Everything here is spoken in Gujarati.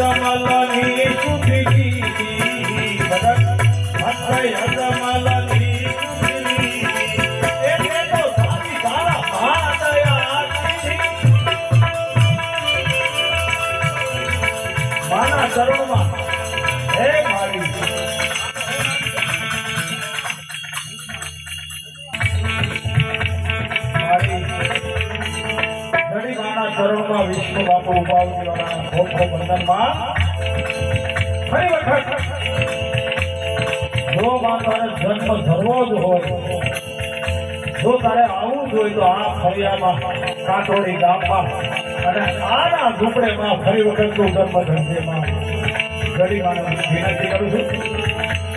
અજમલની સુધીજી ભગત ચરણમાં ચરણમાં વિષ્ણુ બાપુ ઉપાવતી વાળા ખૂબ ખૂબ ફરી વખત જો માતાને જન્મ ધરવો જ હોય, જો તારે આવવું જ હોય તો આ ફળિયામાં કાટોડી ગામમાં અને આના ઝૂંપડેમાં ફરી વખત તું જન્મ ધરજે ગરીબાને વિનંતી કરું છું.